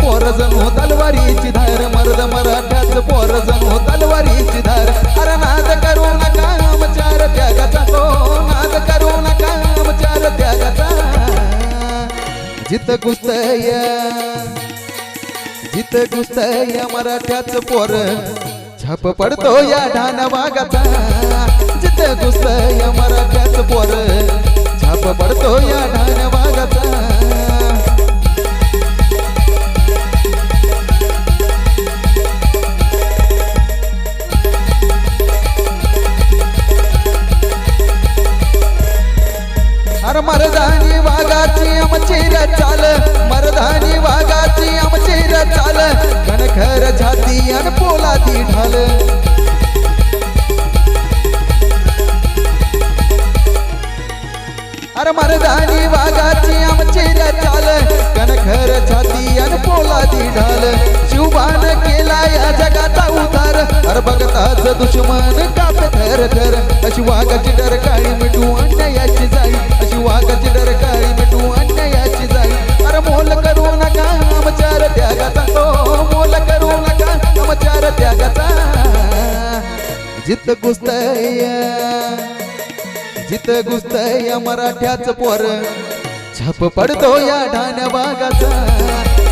पोर जणू तलवारीची धार मर्द मराठ्याच पोर जणू तलवारीची धार. अरे नाद करू नका आमचार त्यागाचा तो नाद करू नका आमचार त्यागाचा. जित गुस्तय जित गुस्तय मराठ्याच पोर छाप पडतो या ढान वागाचा जित गुस्तय अरे मरदानी वाघाची आमची रचाल चाल मरदानी वाघाची आमची रचाल चाल कणखर छाती अन पोलादी ढाल. अरे मरदानी वाघाची आमची रचाल कणखर छाती अन पोलादी ढाल. शिवबान केला या जगाचा उतार अरे बघताच दुश्मन काप थर थर अशी वाघाची जित घुसतय जित घुसतय मराठ्याच पोर. छाप पडतो या ढाण्या बागाचा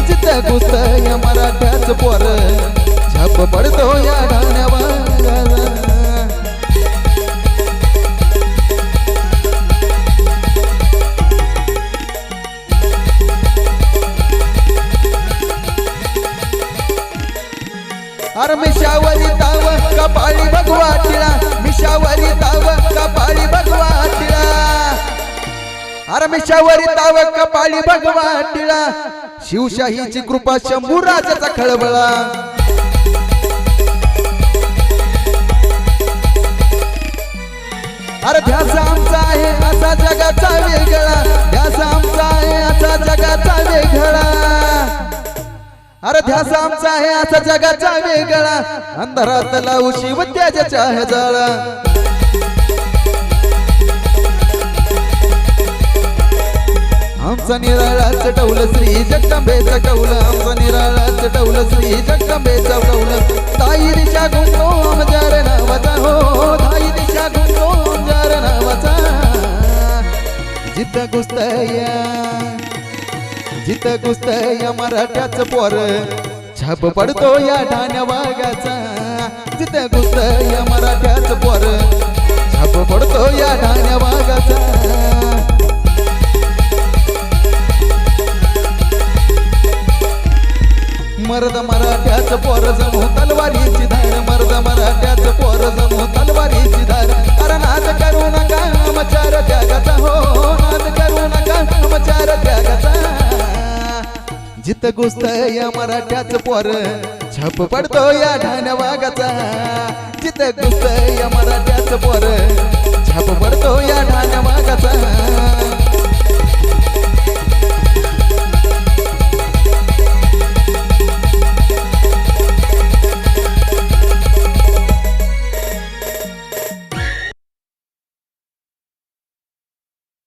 जित घुसतय मराठ्याच पोर. छाप पडतो या ढाण्या बागाचा अरे कपाळी भगवा टिळा मिशावरी ताव कपाळी भगवा टिळा अरे मिशावरी ताव कपाळी भगवा टिळा शिवशाहीची कृपा शंभू राजाचा खळबळा. अरे ध्यासा अरे ध्यास आमचा आहे असा जगाचा वेगळा. अंधारात लावू शिव त्याच्या जाळा. आमचा निराळा चटवलं श्री जगदंबेचं कौल. आमचा निराळा चटवलं श्री जगदंबेचं कौल. ताई दिशा गुंतो आमजार नावाचा हो. ताई दिशा गुंतो आमजार नावाचा. जिद्द गुस्तया जित या मराठ्याच पोर. छाप पडतो या ठाण्या वाघाचा जित या मराठ्याच पोर. छाप पडतो या ठाण्या वाघाचा. मरद मराठ्याच पोर जमू तलवारीची जित गुस्त या मराठ्याच पोर छाप पडतो या ढाण्या वागाचा जित गुस्त